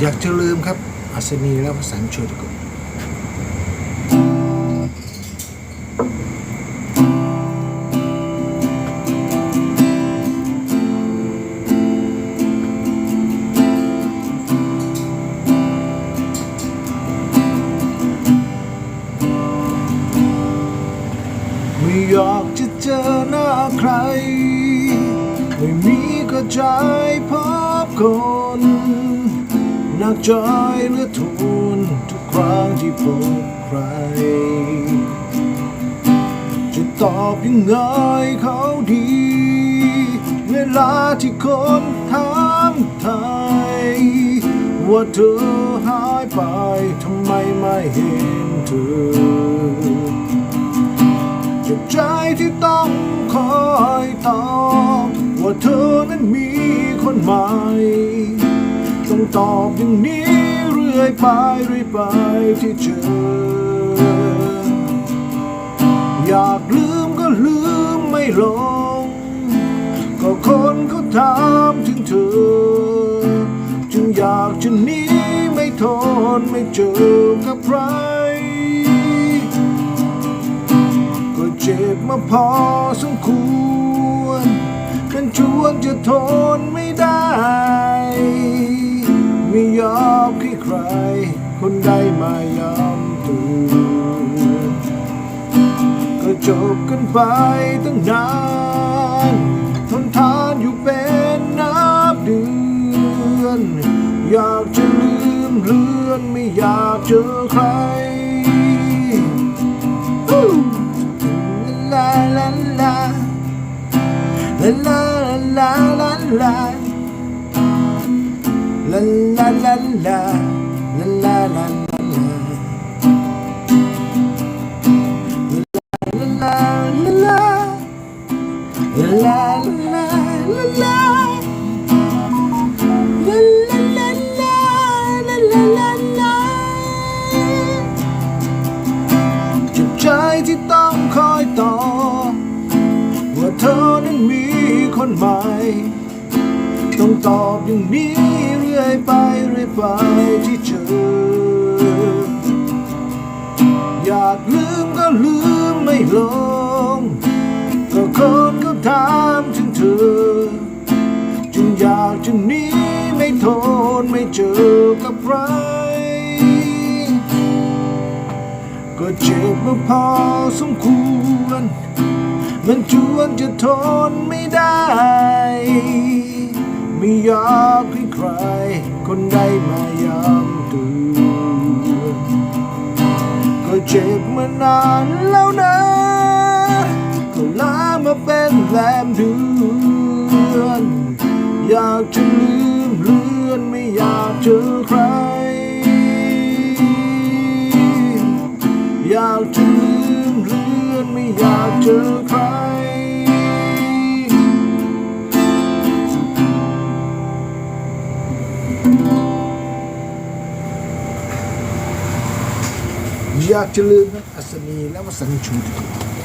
อยากจะลืมครับอัศนีและวสันต์โชติกุลไม่อยากจะเจอหน้าใคร ไม่มีก็ใจพบคน นักใจเลือทนทุกครั้งที่พบใคร จะตอบยังไงเขาดี เวลาที่คนถามไทย ว่าเธอหายไปทำไมไม่เห็นเธอเจ็บใจที่ต้องคอยตอบ ว่าเธอนั้นมีคนใหม่ งตอบอย่างนี้เรื่อยไปเรื่อยไปที่เจอ อยากลืมก็ลืมไม่ลง ก็คนเขาถามถึงเธอ จึงอยากจะหนีไม่ทนไม่เจอกับใคร ก็เจ็บมาพอสมควรกันชวนจะทนไม่ได้ ครคนใดมายอมตื่นก็จบกันไปตั้งนาน ทนทานอยู่เป็นนับเดือน อยากจะลืมเลือนไม่อยากเจอใครลาลาลาลาลาลาลาลาลาลาลา ที่ต้องคอยต่อ ว่าเธอนั้นมีคนใหม่ ต้องตอบอย่างนี้เรื่อยไปเรื่อยไป ลงก็คนก็ถามถึงเธอจึงอยากจะหนีไม่ทนไม่เจอกับใครก็เจ็บมาพอสมควรมันชวนจะทนไม่ได้ ไม่อยากให้ใคร คนใดมายามเตือนก็เจ็บมานานแล้วนะ นแรมเดือน อยากจะลืมเลือนไม่อยากเจอใคร อยากจะลืมเลือนไม่อยากเจอใคร อยากจะลืมนะอัศนีและวสันต์ชูติกุล